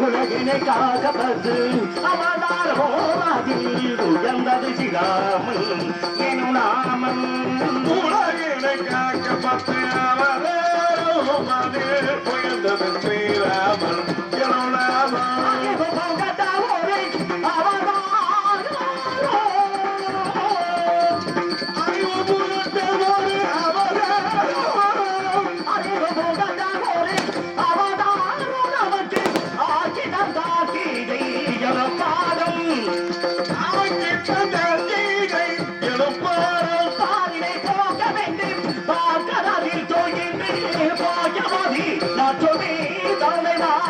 உலகினை காக்கப்பட்டு அவதாரமோ அதில் உயர்ந்தது சிராமன் எனும் நாமம் அறிவு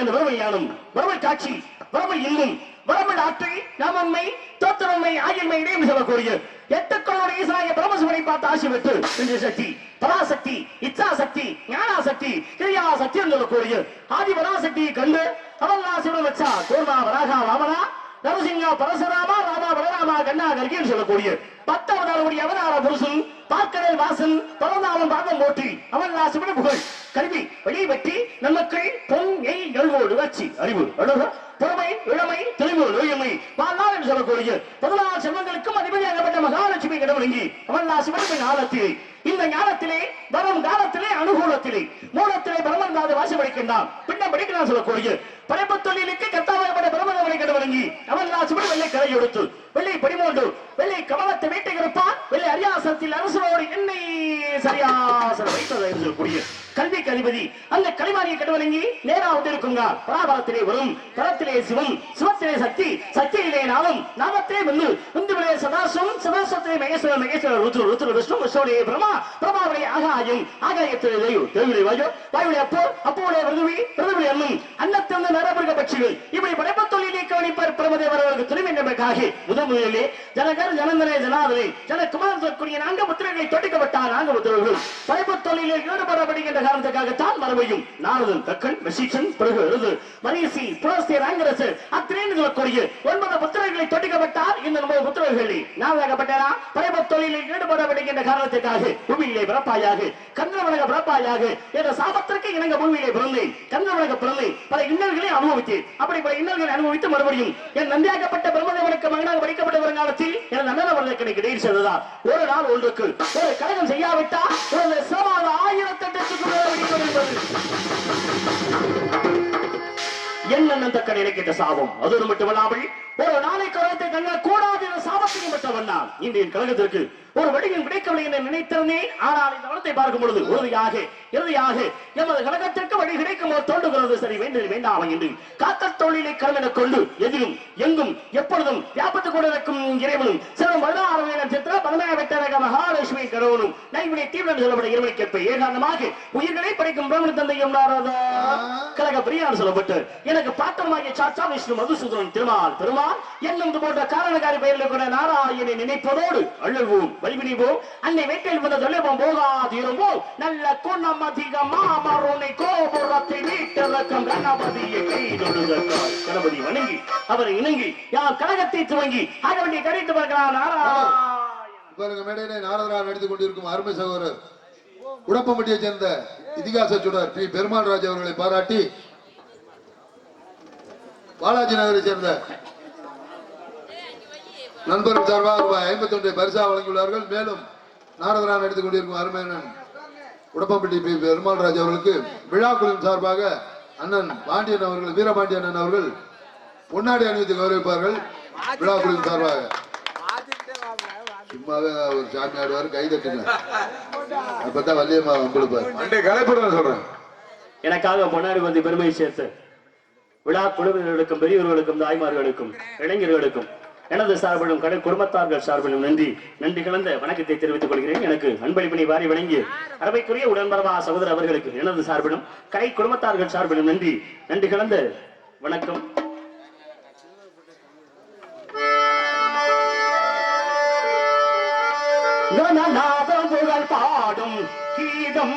அந்த வறுமை யானும் வறுமை காட்சி வறுமை இல்லும் வறுமை ஆற்றை நமன்மை தோத்தரம்மை ஆகியமை இடையும் சொல்லக்கூடிய எட்டு கரோட ஈசனாகிய பரமசிவனை பார்த்து ஆசி பெற்று இந்திர சக்தி பராசக்தி இச்சா சக்தி ஞானா சக்தி கிரியா சக்தி என்று கூறிய ஆதி பராசக்தியை கண்டு அவல்லா சிவன் வச்சா கோர்மா வராகா ராமனா நரசிங்கா பரசுராமா ராமா பலராமா கண்ணா கர்கின்னு சொல்லக்கூடிய பத்தாவது அவதாரமுடைய அவதார புருஷன் பார்க்கடல் வாசல் பிறந்தாலும் பாதம் போட்டி அவன் நான் புகழ். கல்வி வெளி வெட்டி நமக்கள் பொன் எய் எழுவோடு வச்சு அறிவு அழகு புறமை இளமை தெளிவு நோயமை. வாழ்நாள் என்று சொல்லக்கூடிய பதினாறு செல்வங்களுக்கும் அதிபதியாகப்பட்ட மகாலட்சுமி கடவுளங்கி அவன் நான் சிவனின் இந்த ஞானத்திலே வரும் காலத்திலே அனுகூலத்திலே. மூலத்திலே பிரம்மன் தாது வாசி படிக்கின்றான். பின்ன படிக்கிறான் சொல்லக்கூடிய படைப்பு தொழிலுக்கு கத்தாவாகப்பட்ட அவனை கடவுளங்கி அவன் நான் வெள்ளை கரை எடுத்து வெள்ளை பதிமூன்று வெள்ளை கமலத்தை வீட்டை இருப்பான் வெள்ளை அரியாசனத்தில் அரசனோடு என்னை சரியாசனம் வைத்தது என்று கூடிய கல்விக்கு அதிபதி அந்த கலிமாரியை கடவுளங்கி நேரா வந்து பராபரத்திலே வரும் பரத்திலே சிவம் சிவத்திலே சக்தி சக்தியிலே நாளும் நாமத்திலே வந்து இந்துவிலே சதாசம் சதாசத்திலே மகேஸ்வரர் மகேஸ்வரர் ருத்ரு ருத்ரு விஷ்ணு விஷ்ணுடைய பிரமா பிரமாவுடைய ஆகாயம் ஆகாயத்திலே தேயு தேவிலே வாயு வாயுடைய அப்போ அப்போடைய விருதுவி விருதுவி அண்ணும் அன்னத்திலிருந்து நரபிருக பட்சிகள் இப்படி படைப்பு தொழிலை கவனிப்பார் பிரமதேவரவருக்கு துணிவு என்பதற்காக முதல் முதலிலே ஜனகர் ஜனந்தரே ஜனாதரே ஜன குமாரக்கூடிய நான்கு புத்திரர்களை தொட்டிக்கப்பட்டார் நான்கு புத்திரர்கள் படைப்பு தொழிலில் ஈடுபடப்படுகின்ற காரணத்துக்காகத்தான் மறுபடியும் நாரதன் தக்கன் வசீசன் பிறகு எழுது மரியசி புலஸ்தே ராங்கரசு அத்திரேன் சொல்லக்கூடிய ஒன்பது புத்திரர்களை தொட்டிக்கப்பட்டார். இந்த ஒன்பது புத்திரர்களை நாவதாகப்பட்டாரா படைப்பு தொழிலில் ஈடுபடப்படுகின்ற காரணத்துக்காக பூமியிலே பிறப்பாயாக கந்தவனக பிறப்பாயாக என்ற சாபத்திற்கு இணங்க பூமியிலே பிறந்தேன். கந்தவனக பிறந்தேன். பல இன்னல்களை அனுபவித்தேன். அப்படி பல இன்னல்களை அனுபவித்து மறுபடியும் என் நந்தியாகப்பட்ட பிரம்மதேவனுக்கு மகனாக படிக்கப்பட்ட காலத்தில் என் நல்ல அவர்களுக்கு எனக்கு இடையில் சென்றதால் ஒரு நாள் ஒன்றுக்கு ஒரு கழகம் செய்யாவிட்டால் ஒரு சமாத ஆயிரத்தெட்டு என்பது என்ன தக்க நினைக்கின்ற சாபம். அதோடு மட்டுமல்லாமல் ஒரு நாளை கழகத்தை தங்க கூடாது என்ற சாபத்தையும் பெற்றவன் நான். இன்றைய கழகத்திற்கு ஒரு வடிவம் கிடைக்கவில்லை என்று நினைத்திருந்தேன் ஆனால் இந்த வளத்தை பார்க்கும் பொழுது உறுதியாக இறுதியாக எமது கழகத்திற்கு வழி கிடைக்கும் போது தோன்றுகிறது. சரி வேண்டும் வேண்டாம் என்று காத்தல் தொழிலை கடமென கொண்டு எதிலும் எங்கும் எப்பொழுதும் வியாபத்து கூட இருக்கும் இறைவனும் சிறும் வருடாரம் சித்திர பரமைய வெட்டரக மகாலட்சுமி கருவனும் நைவினை தீவிரம் சொல்லப்பட்ட இறைவனை கேட்ப ஏகாந்தமாக உயிர்களை படைக்கும் பிரம்மன் தந்தையும் கழக பிரியான் சொல்லப்பட்டு எனக்கு பாத்திரமாகிய சாச்சா விஷ்ணு மதுசூதனன் திருமால் பெருமாள் என்னும் போன்ற காரணக்காரி பெயரில் கூட நாராயணனை நினைப்பதோடு அழுவோம் வழிபிடிவோம் அன்னை வீட்டில் வந்த தொழில்பம் போகாது இருப்போம் நல்ல குணம் அதிகம் மாமருனை கோபுரத்தை வீட்டிறக்கம் கணபதியை கைதொழுதற்காய் கணபதி வணங்கி அவரை இணங்கி யார் கழகத்தை துவங்கி ஆக வேண்டிய கரைத்து வருகிறார் நாராயணன். பாருங்க மேடையிலே நாரதராக நடித்துக் கொண்டிருக்கும் அருமை சகோதரர் உடப்பம்பட்டியை சேர்ந்த இதிகாச சுடர் பி. பெருமாள் ராஜ் அவர்களை பாராட்டி பாலாஜி நகரை சேர்ந்த நண்பர்கள் சார்பாக ரூபாய் ஐம்பத்தி ஒன்றை பரிசா வழங்கியுள்ளார்கள். மேலும் நாரதராக நடித்துக் கொண்டிருக்கும் அருமையண்ணன் உடப்பம்பட்டி பி. பெருமாள் ராஜ் அவர்களுக்கு விழா குழுவின் சார்பாக அண்ணன் பாண்டியன் அவர்கள் வீரபாண்டியன் அண்ணன் அவர்கள் பொன்னாடி அணிவித்து கௌரவிப்பார்கள் விழா குழுவின் சார்பாக. சும்மாவே ஒரு சாமி ஆடுவாரு கை தட்டுங்க. அப்பதான் வள்ளியம்மா உங்களுக்கு அண்டை கலைப்படம் சொல்றேன். எனக்காக பொன்னாடி வந்து பெருமை சேர்த்து விழா குழுவினர்களுக்கும் பெரியவர்களுக்கும் தாய்மார்களுக்கும் இளைஞர்களுக்கும் எனது சார்பிலும் கடை குடும்பத்தார்கள் சார்பிலும் நன்றி நன்றி கலந்த வணக்கத்தை தெரிவித்துக் கொள்கிறேன் எனக்கு அன்பளிப்பினை வாரி வழங்கிய அரவைக்குரிய உடன்பரவா சகோதரர் அவர்களுக்கு எனது சார்பிலும் கடை குடும்பத்தார்கள் சார்பிலும் நன்றி நன்றி கலந்த வணக்கம் கணநாதம் புகழ் பாடும் கீதம்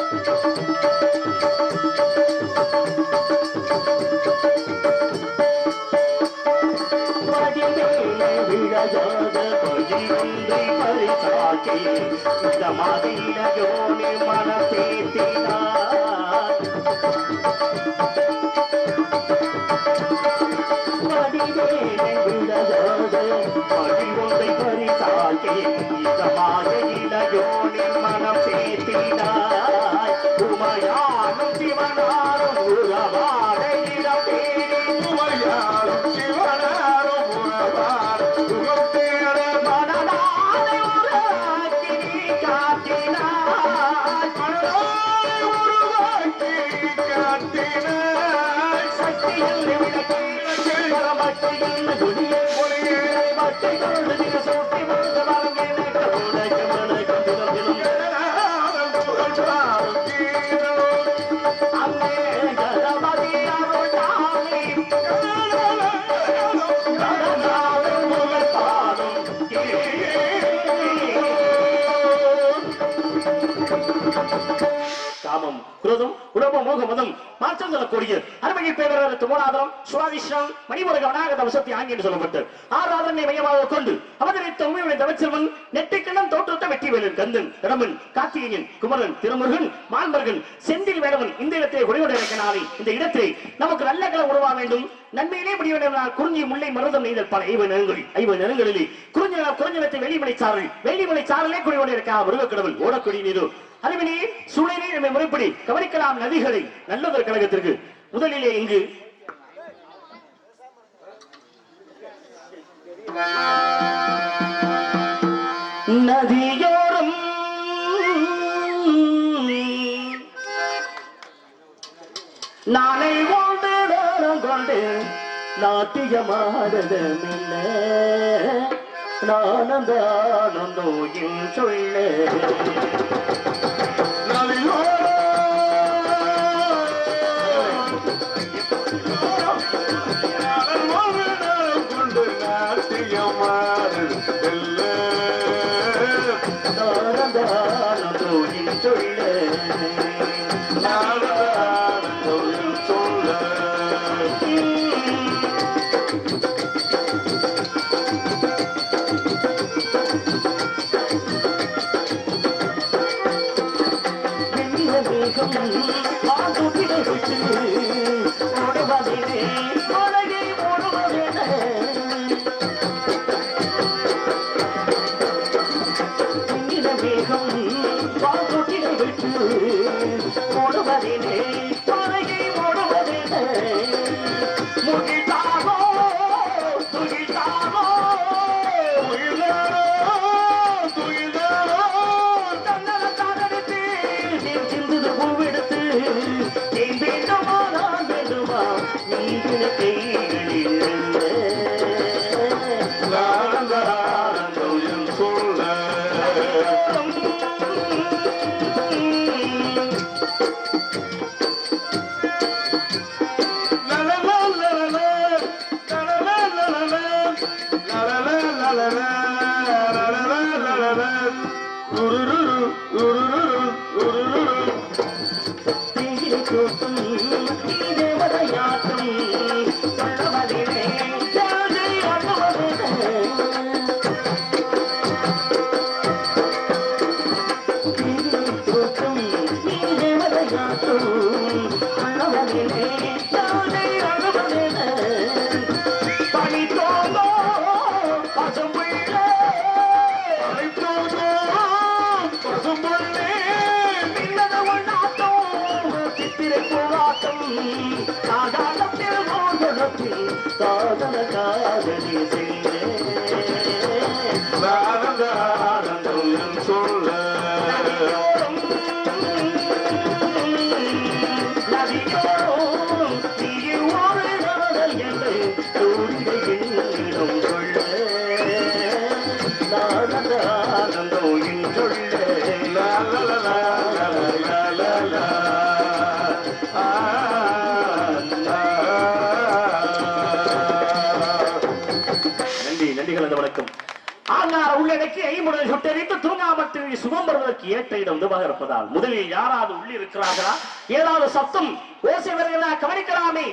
பரிசாக்கி இந்த மாதிர யோனி மனசேத்தினார் படிமேலே விழாத பகிர்ந்தை பரிசாக்கி இந்த மாதிர யோனி மனம் சேர்த்தினார் உமையானும் சிவனாரும் உறவாட இடம் தேடி மனதாரை உருவாக்கி நீ காட்டினாய் சக்தியில் விளக்கி துணியை பொழியை மட்டை கொண்டு நிக சூட்டி காமம் குரோதம் குலோப மோக மதம் மாற்றம் சொல்லக்கூடிய அருமையை பேரர் துமோனாதரம் சுவாதிஷ்டம் மணிமுருக வனாகத வசதி ஆங்கி என்று சொல்லப்பட்டு. ஆறு ஆதரனை மையமாக கொண்டு அவதரித்த உண்மையுடைய தமிழ்ச்செல்வன் நெட் வேலன் கந்தன் ரமன் கார்த்திகேயன் குமரன் திருமுருகன் மாண்பர்கள் செந்தில் வேடவன் இந்த இடத்தை குறையோடு இருக்கிறாரே இந்த இடத்தை நமக்கு நல்ல கலை உருவா வேண்டும். நன்மையிலே முடிய வேண்டும் குறிஞ்சி முல்லை மருதம் நெய்தல் பல ஐவ நிறங்களில் ஐவ நிறங்களிலே குறிஞ்சி குறிஞ்சலத்தை வெளிமலை சாரல் வெளிமலை சாரலே குறையோடு இருக்கா முருகக்கடவுள்? ஓடக்குடி நீரோ அறிவினே சூழலே நம்மை முறைப்படி கவனிக்கலாம் நதிகளை நல்லதொரு கழகத்திற்கு. முதலிலே இங்கு நதி நாளை வாழ்ந்து நேரம் கொண்டு நாட்டியமாடுதமில்ல நானந்த ஆனந்தோயின் சொல்லே. సాధన సాధనిసే உள்ளடக்கி ஐம்பது சுட்டறிந்து தூங்காமட்டு சுகம் பெறுவதற்கு ஏற்ற இடம் இதுவாக இருப்பதால் முதலில் யாராவது உள்ளே இருக்கிறார்களா? ஏதாவது சத்தம் ஓசை வருகிறதா கவனிக்கலாமே?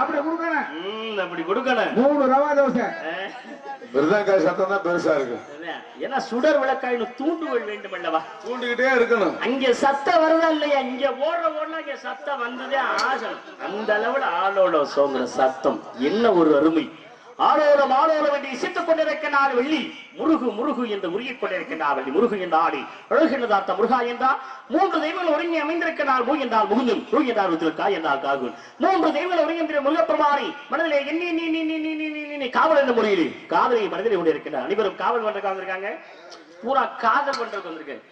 அப்படி கொடுக்கணும். அப்படி கொடுக்கணும். மூணு ரவா தோசை. அஹ், மிருதங்காய் சத்தம் தான் பெருசா இருக்கு. ஏன்னா சுடர் விளக்காயின்னு தூண்டுகோல் வேண்டும் அல்லவா தூண்டிக்கிட்டே இருக்கணும். அங்க சத்தம் வருதா இல்லையா? இங்க ஓடுற ஓடுனா இங்க சத்தம் வந்ததே ஆசனம் அந்த அளவுல ஆளோட சோங்குற சத்தம். என்ன ஒரு அருமை. ஆலோலம் ஆலோலம் என்று இசைத்துக் கொண்டிருக்கிறார் வெள்ளி. முருகு முருகு என்று உருகிக் கொண்டிருக்கிறார் வெள்ளி. முருகு என்ற ஆடி அழுகின்றது அர்த்தம். முருகா என்றால் மூன்று தெய்வங்கள் ஒருங்கி அமைந்திருக்கிறார் மூ என்றால் முகுந்தன் ரூ என்றால் ருத்திருக்கா என்றால் காகுன் மூன்று தெய்வங்கள் ஒருங்கி முருகப்பெருமானை மனதிலே எண்ணி நீ நீ நீ நீ நீ நீ காவல் என்ற முறையில் காதலை மனதிலே கொண்டிருக்கிறார் அனைவரும் காவல் பண்றதுக்காக வந்திருக்காங்க பூரா காதல் பண்றதுக்கு வந்திருக்கேன்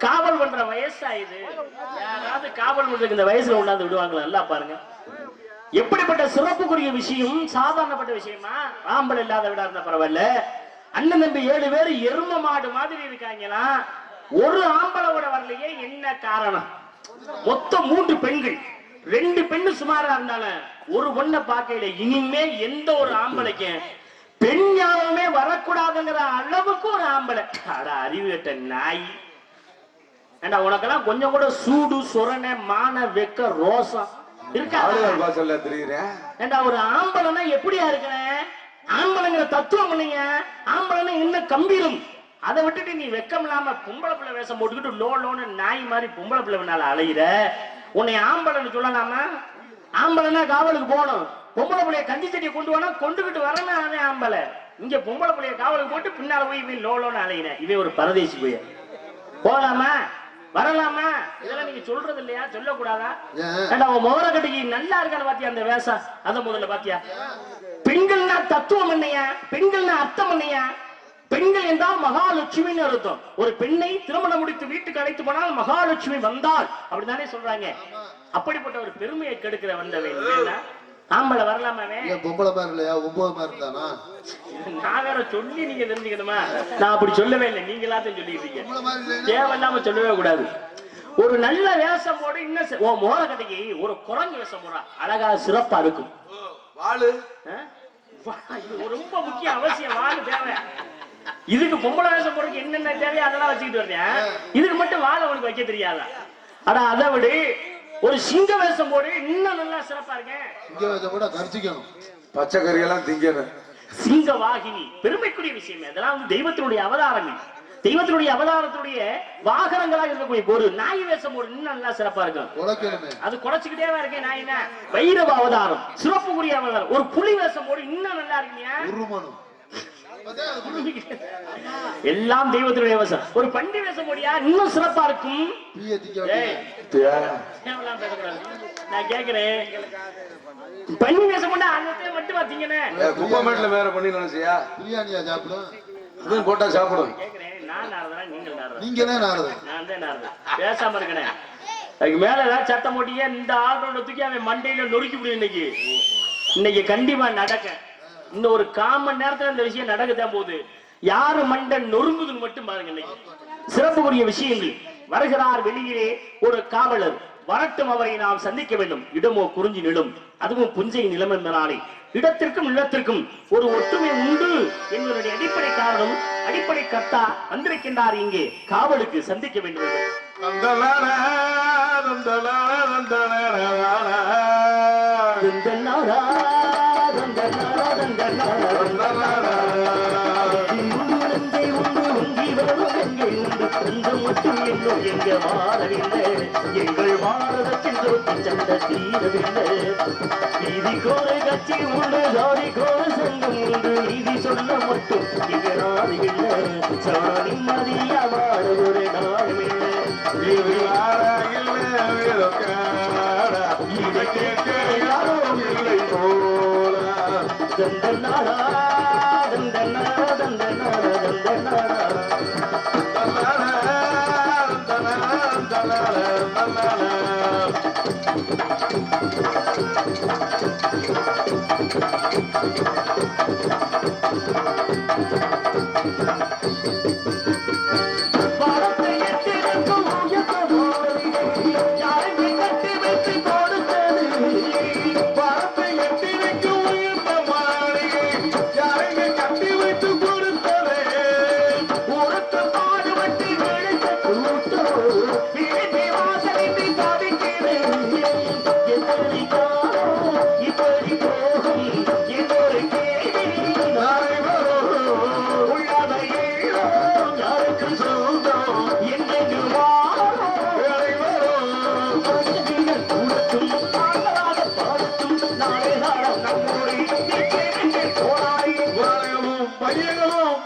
காவல் பண்ற வயசா இது? யாராவது காவல் பண்றதுக்கு இந்த வயசுல கொண்டாந்து விடுவாங்களா? நல்லா பாருங்க. எப்படிப்பட்ட சிறப்புக்குரிய விஷயம் சாதாரணப்பட்ட விஷயமா? ஆம்பளை இல்லாத விடா இருந்தா பரவாயில்ல. அண்ணன் தம்பி ஏழு பேர் எரும மாடு மாதிரி இருக்காங்களா ஒரு ஆம்பளை கூட வரலையே என்ன காரணம்? மொத்தம் மூன்று பெண்கள். ரெண்டு பெண்ணு சுமாரா இருந்தாலும் ஒரு பொண்ணை பார்க்கையில இனிமே எந்த ஒரு ஆம்பளைக்கும் பெண் ஞாபகமே வரக்கூடாதுங்கிற அளவுக்கு ஒரு ஆம்பளை. அட அறிவு கெட்ட நாய். ஏண்டா உனக்கெல்லாம் கொஞ்சம் கூட சூடு சொரணை மான வெக்க ரோசம். இருக்கா? ஆளுநர் வாசல்ல தெரியுறேன் ஏண்டா ஒரு ஆம்பளைன்னா எப்படியா இருக்கிறேன் ஆம்பளைங்கிற தத்துவம் இல்லைங்க. ஆம்பளைன்னா இன்னும் கம்பீரம்? அதை விட்டுட்டு நீ வெக்கம் இல்லாம பொம்பளை பிள்ளை வேஷம் போட்டுக்கிட்டு லோ லோன்னு நாய் மாதிரி பொம்பளை பிள்ளை பின்னால அலையிற. உன்னை ஆம்பளைன்னு சொல்லலாமா? ஆம்பளைன்னா காவலுக்கு போகணும். பொம்பளை பிள்ளைய கஞ்சி செடியை கொண்டு வேணா கொண்டுகிட்டு வரணும் அவன் ஆம்பளை. இங்க பொம்பளை பிள்ளைய காவலுக்கு போட்டு பின்னால போய் இவன் லோ லோன்னு அலையின இவன் ஒரு பரதேசி போய் போலாமா? வரலாமா? இதெல்லாம் நீங்க சொல்றது இல்லையா? சொல்லக்கூடாதா? முகர கட்டிக்கு நல்லா இருக்கான்னு பாத்தியா அந்த வேஷம்? அத முதல்ல பாத்தியா? பெண்கள்னா தத்துவம் என்னையா? பெண்கள்னா அர்த்தம் என்னையா? பெண்கள் என்றால் மகாலட்சுமின்னு அர்த்தம். ஒரு பெண்ணை திருமணம் முடித்து வீட்டுக்கு அழைத்து போனால் மகாலட்சுமி வந்தாள். அப்படித்தானே சொல்றாங்க. அப்படிப்பட்ட ஒரு பெருமையை கெடுக்கிற வந்தவன் என்ன ஆம்பளை வரலாமாவே ஏன் பொம்பளை மாதிரி இல்லையா? ஒன்பது மாதிரி இருந்தானா? நான் வேற சொல்லி நீங்க தெரிஞ்சுக்கணுமா நான் அப்படி சொல்லவே இல்லை. நீங்க எல்லாத்தையும் சொல்லிக்கிட்டீங்க தேவையில்லாம சொல்லவே கூடாது. ஒரு நல்ல வேஷம் போடு இன்னும் சி- உன் மோர கதைக்கு ஒரு குரங்கு வேஷம் போடுறா. அழகா சிறப்பா இருக்கும். வாழு ரொம்ப முக்கிய அவசியம். வாழு தேவை. இதுக்கு பொம்பளை வேஷம் போடுறதுக்கு என்னென்ன தேவையோ அதெல்லாம் வச்சுக்கிட்டு வர்றேன் இதுக்கு மட்டும் வாழை உனக்கு வைக்க தெரியாதா? அடா அதை விடு. ஒரு சிங்க வேஷம் போடு இன்னும் நல்லா சிறப்பா இருக்கேன் இங்க வச்ச கூட கரிச்சிக்கணும் பச்சை கறியெல்லாம் திங்கணும். சிங்க வாகினி பெருமைக்குரிய விஷயம் அதெல்லாம் வந்து தெய்வத்தினுடைய அவதாரங்கள் தெய்வத்தினுடைய அவதாரத்தினுடைய வாகனங்களாக இருக்கக்கூடிய ஒரு நாய் வேஷம் ஒரு இன்னும் நல்லா சிறப்பா இருக்கும். அது குறைச்சுக்கிட்டே இருக்கேன் நான் என்ன? வைரவ அவதாரம் சிறப்புக்குரிய அவதாரம். ஒரு புலி வேஷம் போடு இன்னும் நல்லா இருக்கீங்க உருமணும். எல்லாம் தெய்வத்தினுடைய வேஷம் ஒரு பண்டி வேஷம் போடியா? இன்னும் சிறப்பா இருக்கும். நான் கேக்குறேன். பன்னி வேஷம் போட்டா அன்னத்தை மட்டும் பாத்தீங்கன்னு கும்பமேட்ல வேற பண்ணி நினைச்சியா? பிரியாணியா சாப்பிடும்? இதுவும் போட்டா சாப்பிடும். கேக்குறேன். நான் நாரதா நீங்கள் நாரதா நீங்க தான் நாரது நான் தான் நாரதன். பேசாம இருக்கனே அதுக்கு மேல ஏதாவது சத்தம் போட்டீங்க இந்த ஆட்டோட தூக்கி அவன் மண்டையில நொறுக்கி விடும் இன்னைக்கு. இன்னைக்கு கண்டிப்பா நடக்க. இன்னும் ஒரு கால் மணி நேரத்துல இந்த விஷயம் நடக்கத்தான் போகுது யாரு மண்டை நொறுங்குதுன்னு மட்டும் பாருங்க சிறப்புக்குரிய விஷயங்கள். வருகிறார் வெளியிலே ஒரு காவலர். வரட்டும் அவரை நாம் சந்திக்க வேண்டும். இடமோ குறிஞ்சி நிலம். அதுவும் புஞ்சை நிலம் என்பதாலே இடத்திற்கும் நிலத்திற்கும் ஒரு ஒற்றுமை உண்டு என்பதனுடைய அடிப்படை காரணம் அடிப்படை கர்த்தா வந்திருக்கின்றார் இங்கே. காவலுக்கு சந்திக்க வேண்டும் என்று. எங்கே உண்டு கொஞ்சம் மட்டும் இன்னும் எங்க மாறவில்லை எங்கள் பாரதத்தின் சண்டை தீரவில்லை நீதி கோர கட்சி உண்டு ஜாதி கோர சங்கம் உண்டு நீதி சொல்ல மட்டும் இங்க நாடுகில்லை சாணி மதியா வாழ ஒரு நாடுமில்லை இது இதை கேட்க யாரும் இல்லை போல. தந்தனாரா நாடா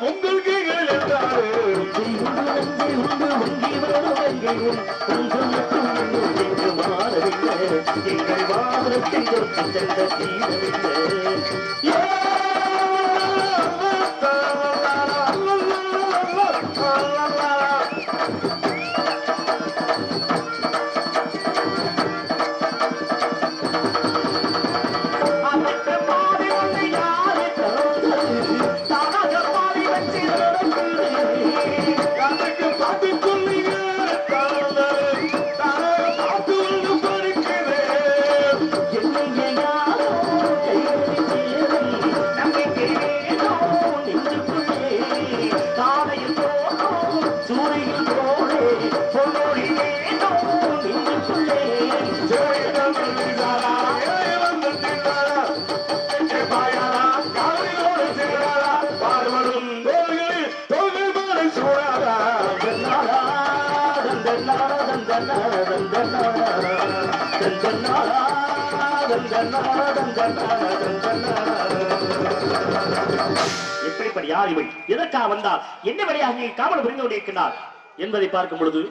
இன்னும் எங்கு மாறவில்லை. எங்கள் வாரத்தின் தொட்டு சென்ற தீரவில்லை. எப்படிப்பட்ட யார் இவள்? எதற்காக வந்தார் என்ன வழியாக இங்கே காவல் புரிந்து கொண்டிருக்கிறார் என்பதை பார்க்கும் பொழுது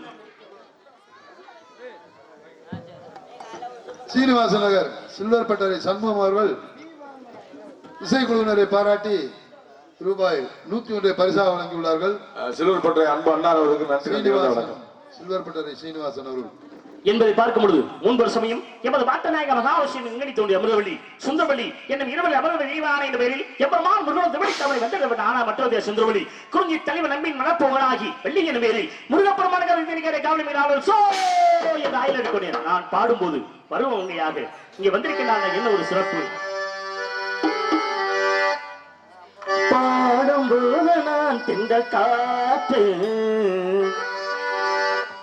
சீனிவாச நகர் சில்வர் பட்டறை சண்முகம் அவர்கள் இசைக்குழுவினரை பாராட்டி ரூபாய் நூத்தி ஒன்றை பரிசாக வழங்கியுள்ளார்கள். சிலுவர் பற்றை அன்பு அண்ணா அவர்களுக்கு நன்றி சீனிவாசன் சில்வர் பட்டறை சீனிவாசன் அவர்கள். என்பதை பார்க்கும் பொழுது முன்பொரு சமயம் எமது பாட்டநாயக மகாவசியம் எங்கடி தோண்டிய அமிர்தவள்ளி சுந்தரவள்ளி என்னும் இரவில் அமர்ந்த தெய்வான என்ற பெயரில் எவ்வளவு முருகன் தமிழ் தமிழை வந்திடப்பட்ட ஆனா மற்றவதே சுந்தரவள்ளி குறிஞ்சி தலைவர் நம்பின் மனப்போகனாகி வெள்ளி என்ற பெயரில் முருகப்பெருமான கவலை மீறாமல் சோ என்று ஆயில் எடுக்கொண்டேன் நான் பாடும்போது பருவம் உண்மையாக இங்கே வந்திருக்கிறாங்க என்ன ஒரு சிறப்பு? பாடும்போது நான் திண்ட காற்று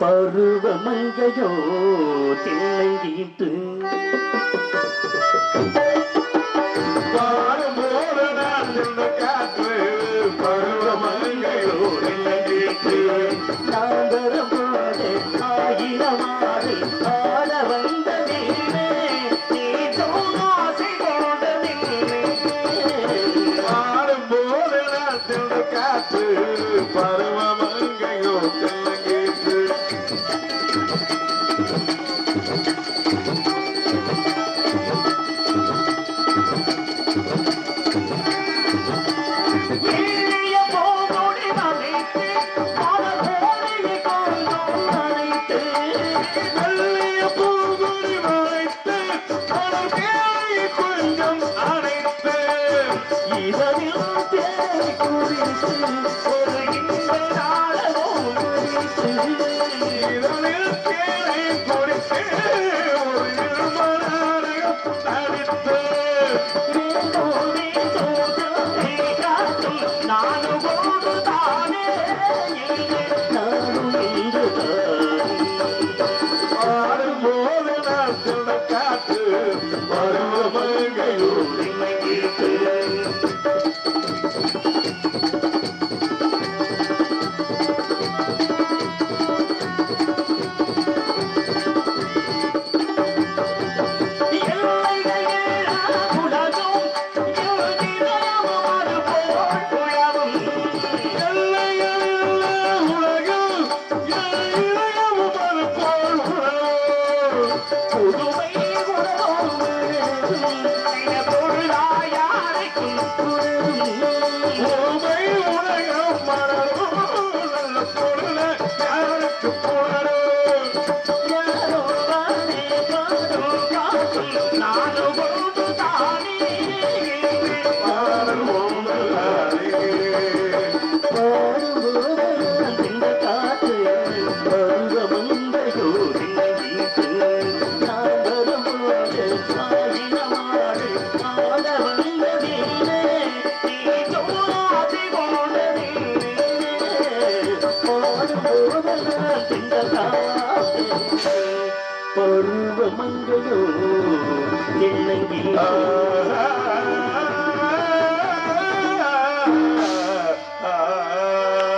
பருவ மங்கையோ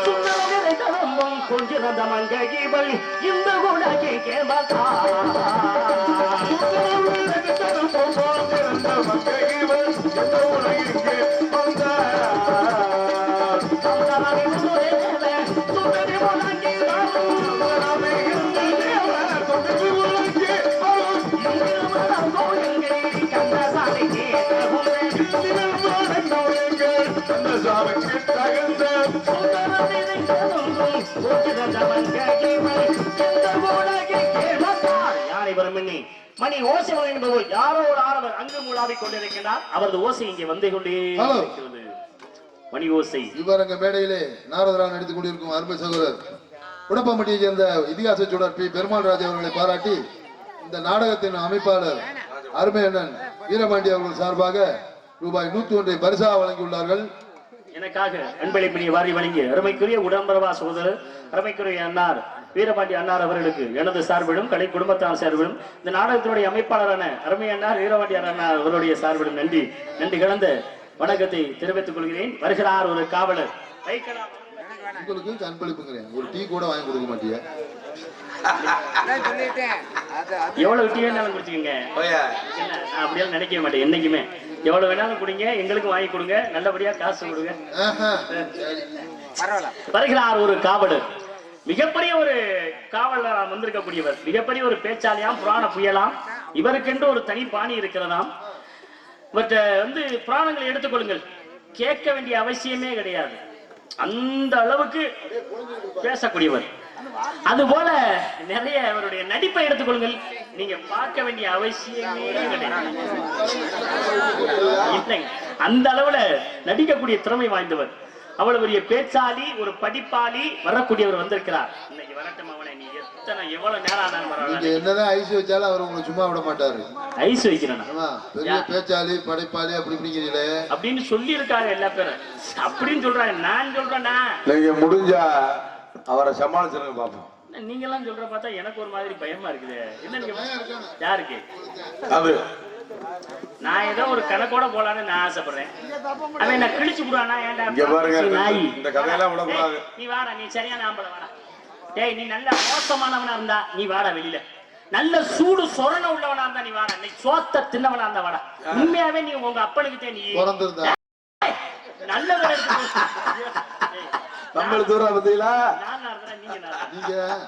சுந்தரவினை தரம்பம் கொஞ்சிருந்த மங்கைகள் இந்த குணகை கேமதா யாரை வரும் எண்ணி மணி ஓசை என்பவர் யாரோ ஒரு ஆடவர் அங்கு மூலாவிக் கொண்டிருக்கிறார் அவரது ஓசை இங்கே வந்து கொண்டே மணி ஓசை இவ்வாறு அங்க மேடையிலே நாரதரா நடித்துக் கொண்டிருக்கும் அருமை சகோதரர். உடப்பம்பட்டியை சேர்ந்த இதிகாச சுடர் பி. பெருமாள் ராஜ் அவர்களை பாராட்டி இந்த நாடகத்தின் அமைப்பாளர் அருமையண்ணன் வீரபாண்டி அவர்கள் சார்பாக ரூபாய் நூத்தி ஒன்றை பரிசாக வழங்கியுள்ளார்கள் எனக்காக அன்பளிப்பினை வாரி வழங்கிய அருமைக்குரிய உடம்பரவா சகோதரர் அருமைக்குரிய அன்னார் வீரபாண்டி அன்னார் அவர்களுக்கு எனது சார்பிலும் கலை குடும்பத்தார் சார்பிலும் இந்த நாடகத்தினுடைய அமைப்பாளரான அருமை அன்னார் வீரபாண்டி அன்னார் அவருடைய சார்பிலும் நன்றி நன்றி கலந்த வணக்கத்தை தெரிவித்துக் கொள்கிறேன் வருகிறார் ஒரு காவலர் வைக்கலாம். உங்களுக்கு அன்பளிப்புங்கிறேன். ஒரு டீ கூட வாங்கி கொடுக்க மாட்டியா? எவ்வளவு விட்டு வேணாலும் குடிச்சுக்கோங்க. அப்படியெல்லாம் நினைக்கவே மாட்டேன் என்னைக்குமே. எவ்வளவு வேணாலும் குடிங்க எங்களுக்கு வாங்கி கொடுங்க நல்லபடியா காசு கொடுங்க. வருகிறார் ஒரு காவலர் மிகப்பெரிய ஒரு காவலர் வந்திருக்கக்கூடியவர் மிகப்பெரிய ஒரு பேச்சாலியாம் புராண புயலாம். இவருக்கென்று ஒரு தனி பாணி இருக்கிறதாம். இவற்றை வந்து புராணங்களை எடுத்துக்கொள்ளுங்கள். கேட்க வேண்டிய அவசியமே கிடையாது. அந்த அளவுக்கு பேசக்கூடியவர். அது போல நிறைய அவருடைய நடிப்பை எடுத்துக்கொள்ளுங்கள். நீங்க பார்க்க வேண்டிய அவசியமே கிடையாது. அந்த அளவுல நடிக்கக்கூடிய திறமை வாய்ந்தவர். அவ்வளவு பெரிய பேச்சாளி ஒரு படிப்பாளி வரக்கூடியவர் வந்திருக்கிறார். இன்னைக்கு வரட்டும் அவனை நீ எத்தனை எவ்வளவு நேரம் ஆனாலும் என்னதான் ஐஸ் வச்சாலும் அவர் உங்களை சும்மா விட மாட்டாரு. ஐஸ் வைக்கிறேன் ஆமா பெரிய பேச்சாளி படைப்பாளி அப்படி இப்படிங்கிறீங்களே. அப்படின்னு சொல்லி இருக்காங்க எல்லா பேரும். அப்படின்னு சொல்றாங்க நான் சொல்றேன்னா நீங்க முடிஞ்சா அவரை சமாளிச்சிருங்க பாப்போம். நீங்க எல்லாம் சொல்ற பார்த்தா எனக்கு ஒரு மாதிரி பயமா இருக்குது. என்ன நீங்க யாருக்கு? அது நான் ஏதோ ஒரு கணக்கோட போலான்னு நான் ஆசைப்படுறேன். அவன் என்ன கிழிச்சு விடுவானா ஏன்டா இங்க பாருங்க சரி, நாய் இந்த கதையெல்லாம் விடக்கூடாது நீ வாடா நீ சரியான ஆம்பளை வாடா. டேய் நீ நல்ல மோசமானவனா இருந்தா நீ வாடா வெளியில. நல்ல சூடு சொரண உள்ளவனா இருந்தா நீ வாடா. நீ சோத்த தின்னவனா இருந்தா வாடா. உண்மையாவே நீ உங்க அப்பனுக்கு நீ பிறந்திருந்தா. நம்மளுக்கு தூரம் நான் நாடுறேன், நீங்க நான்.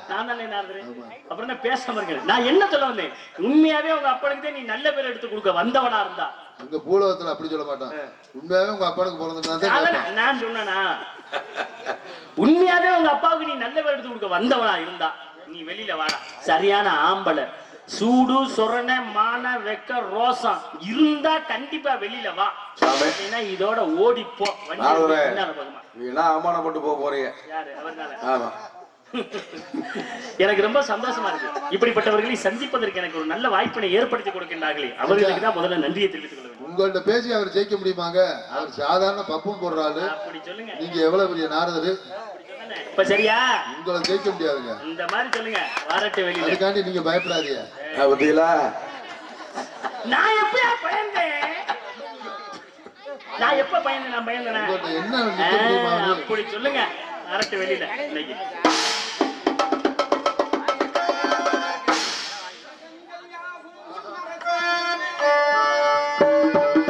அப்புறம் என்ன பேசாம இருக்கேன் நான் என்ன சொல்ல வந்தேன்? உண்மையாவே உங்க அப்பனுக்கு நீ நல்ல பேர் எடுத்து கொடுக்க வந்தவனா இருந்தா. அங்க பூலகத்துல அப்படி சொல்ல மாட்டான். உண்மையாவே உங்க அப்பனுக்கு அதான் கேட்பான். நான் சொன்னேனா? உண்மையாவே உங்க அப்பாவுக்கு நீ நல்ல பேர் எடுத்து கொடுக்க வந்தவனா இருந்தா நீ வெளியில வாடா. சரியான ஆம்பளை. சூடு சொரண மான வெக்க ரோசம் இருந்தா கண்டிப்பா வெளியில வா. இதோட ஓடிப்போ. வண்டி நாகூரே. பின்னால போகுமா? வீணா அவமானப்பட்டு போக போறீங்க? யாரு? அவர்னால ஆமா. எனக்கு ரொம்ப சந்தோஷமா இருக்கு. இப்படிப்பட்டவர்களை சந்திப்பதற்கு எனக்கு ஒரு நல்ல வாய்ப்பினை ஏற்படுத்தி கொடுக்கின்றார்களே. அவர்களுக்கு தான் முதல்ல நன்றியை தெரிவித்துக் வேண்டும். உங்கள்ட்ட பேசி அவர் ஜெயிக்க முடியுமாங்க? அவர் சாதாரண பப்பும் போடுற ஆளு. அப்படி சொல்லுங்க. நீங்க எவ்வளவு பெரிய நாரதரு. இப்ப சரியா? உங்களை ஜெயிக்க முடியாதுங்க. இந்த மாதிரி சொல்லுங்க. வரட்டு வெளியில. அதுக்காண்டி நீங்க பயப்படாதீங்க. நான் எப்பயா பயந்தேன்? நான் எப்ப பயந்தேன்? நான் பயந்தேன்? என்ன? அப்படி சொல்லுங்க. வரட்டு வெளியில. இன்னைக்கு.